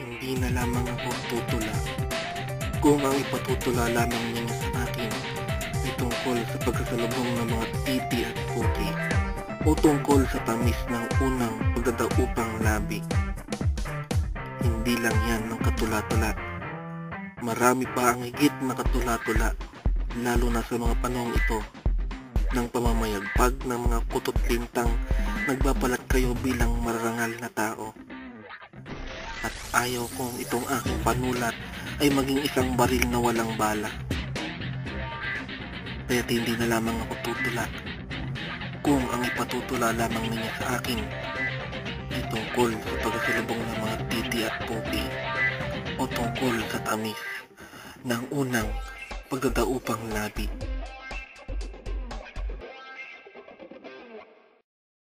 Hindi na lamang ako tutula. Kung ang ipatutula lamang ninyo sa akin ay tungkol sa pagkasalubong ng mga titi at puti o tungkol sa tamis ng unang pagdadaupang labi. Hindi lang yan ng katula-tula. Marami pa ang higit na katula-tula, lalo na sa mga panahong ito ng pamamayagpag ng mga kutot lintang nagbabalat kayo bilang mararangal na tao. At ayaw kong itong aking panulat ay maging isang baril na walang bala. Kaya't hindi na lamang ako tutula. Kung ang ipatutula lamang ninyo sa akin ay tungkol sa pagkasalubong ng mga titi at pupi o tungkol sa tamis ng unang pagdadaupang labi.